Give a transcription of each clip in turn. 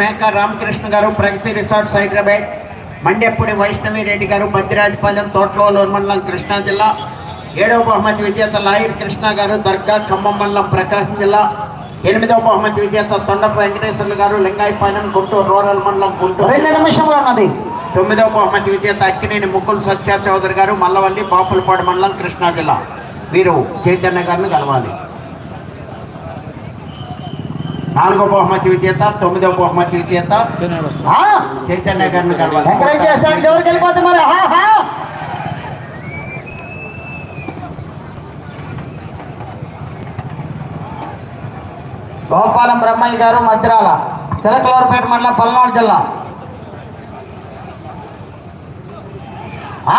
మేక రామకృష్ణ గారు ప్రగతి రిసార్ట్స్ హైదరాబాద్ మండెప్పూడి వైష్ణవి రెడ్డి గారు బద్దిరాజపాలెం తోటలోలూరు మండలం కృష్ణా జిల్లా ఏడవ బహుమతి విజేత లాయర్ కృష్ణ గారు దర్గా ఖమ్మం మండలం ప్రకాశం జిల్లా ఎనిమిదవ బహుమతి విజేత తొండప వెంకటేశ్వర్లు గారు లింగాయపాలెం గుంటూరు రూరల్ మండలం గుంటూరు రెండు నిమిషంలో ఉన్నది. తొమ్మిదవ బహుమతి విజేత అక్కినేని ముక్కుల్ సత్య చౌదరి గారు మల్లవల్లి బాపులపాడు మండలం కృష్ణా జిల్లా. వీరు చైతన్య గారిని కలవాలి. నాలుగో బహుమతి విజేత తొమ్మిదవ బహుమతి విజేత. చైతన్య గారిని కలవాలి. ఎంకరేజ్ చేస్తాడు ఎవరికి వెళ్ళిపోతే మరి. గోపాలం బ్రహ్మయ్య గారు మద్రాల సిరకలూరుపేట మండలం పల్నాడు జిల్లా? హా,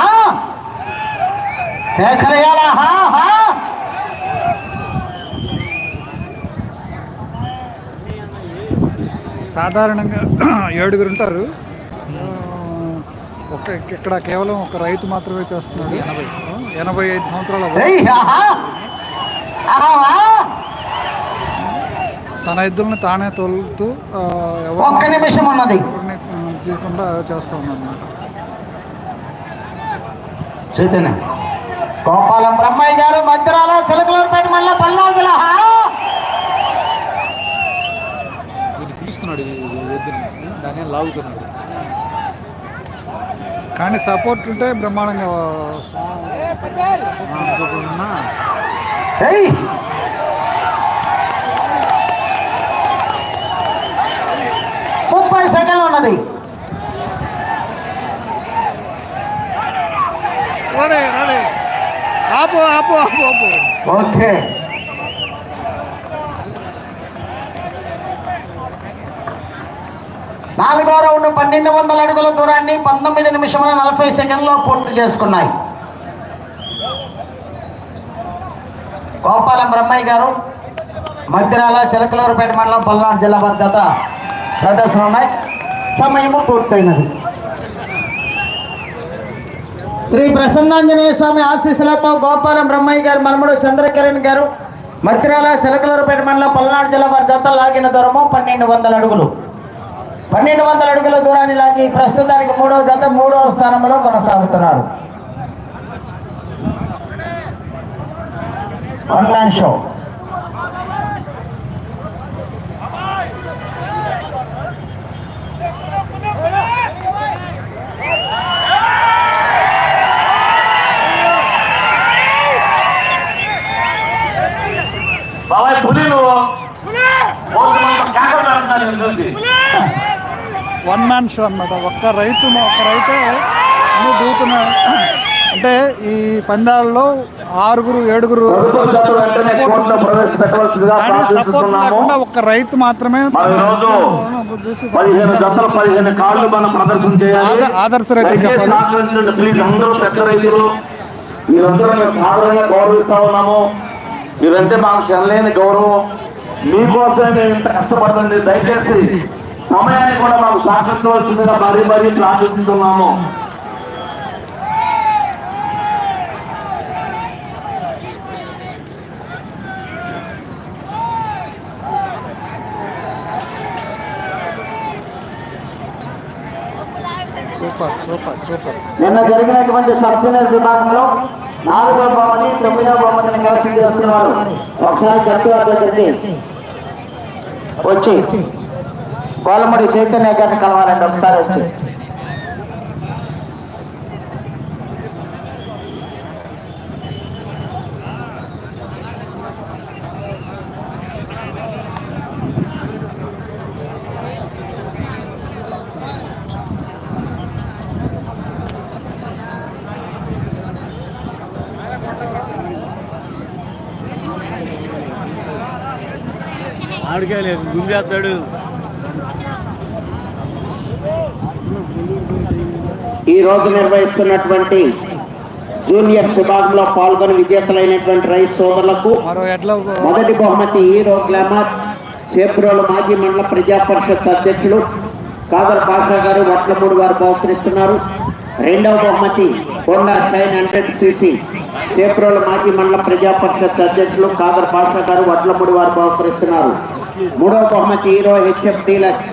సాధారణంగా ఏడుగురు ఉంటారు. ఒక ఇక్కడ కేవలం ఒక రైతు మాత్రమే చేస్తున్నాడు. ఎనభై. ఎనభై ఐదు సంవత్సరాల. తన ఎద్దుల్ని తానే తోలుతూ ఒక్క నిమిషం ఉన్నది. చేయకుండా చేస్తూ ఉన్నాడు చైతన్య గోపాలం బ్రహ్మయ్య గారు మధ్యరాల మండలం పల్నాడు జిల్లా హా. వీళ్ళు పిలుస్తున్నాడు ఈ ఎద్దుని దాన్ని లాగుతున్నాడు కానీ సపోర్ట్ ఉంటే బ్రహ్మాండంగా. ముప్పై సెకండ్లు ఉన్నది. రాడే రాడే ఆపు ఆపు ఆపు ఆపు. ఓకే. నాలుగో రౌండ్ పన్నెండు వందల అడుగుల దూరాన్ని పంతొమ్మిది నిమిషముల నలభై సెకండ్లో పూర్తి చేసుకున్నాయి. గోపాలం బ్రహ్మయ్య గారు మధ్యరాల చిలకలూరుపేట మండలం పల్నాడు జిల్లా భద్రత ప్రదర్శన ఉన్నాయి. సమయము పూర్తయినది. శ్రీ ప్రసన్నాంజనేయ స్వామి ఆశీస్సులతో గోపాలం బ్రహ్మయ్య గారు మనముడు చంద్రకిరణ్ గారు మధ్యరాల చిలకలూరుపేట మండలం పల్నాడు జిల్లా వారి జత లాగిన దూరము పన్నెండు వందల అడుగులు. పన్నెండు వందల అడుగుల దూరాన్ని లాగి ప్రస్తుతానికి మూడవ జత మూడవ స్థానంలో కొనసాగుతున్నారు. ఆన్లైన్ షో బాబాయ్ పులి నువ్వు. చూసి. వన్ మ్యాన్ షో అన్నమాట. ఒక్క రైతు ఒక్క రైతే అన్ని దూతున్నాడు అంటే ఈ పందాలలో ఆరుగురు ఏడుగురు సపోర్ట్ లేకుండా ఒక్క రైతు మాత్రమే ఆదర్శ రైతు మీరందరూ మేము సాధారణంగా గౌరవిస్తా ఉన్నాము. మీరంటే మాకు చెనలేని గౌరవం. మీకోసమే మేము ఇంత కష్టపడుతుంది దయచేసి సమయాన్ని కూడా మాకు సహకరించవలసిందిగా మరీ మరీ ప్రార్థిస్తున్నాము. Super super super. నిన్న జరిగినటువంటి సబ్సిడర్ విభాగంలో నాలుగో బొమ్మని తొమ్మిదో బొమ్మని కలిసి చేస్తున్నారు. ఒకసారి సత్యవర్ధి వచ్చి. గోలమడి చైతన్య గారిని కలవాలండి ఒకసారి వచ్చి. ఆడికాయలేదు గుంజేస్తాడు. ఈ రోజు నిర్వహిస్తున్నటువంటి జూనియర్ విభాగంలో పాల్గొని విజేతలైనటువంటి రైతు సోదరులకు మొదటి బహుమతి హీరో గ్లామర్ చేబ్రోలు మాజీ మండల ప్రజా పరిషత్ అధ్యక్షులు కాదర్ పాషా గారు వట్లమూడి వారు బహుకరిస్తున్నారు. రెండవ బహుమతి Honda shine hundred CC Chebrolu మాజీ మండల ప్రజా పరిషత్ అధ్యక్షులు కాదర్ పాషా గారు వట్లమూడి వారు బహుకరిస్తున్నారు. మూడవ బహుమతి హీరో హెచ్ఎఫ్ డీలక్స్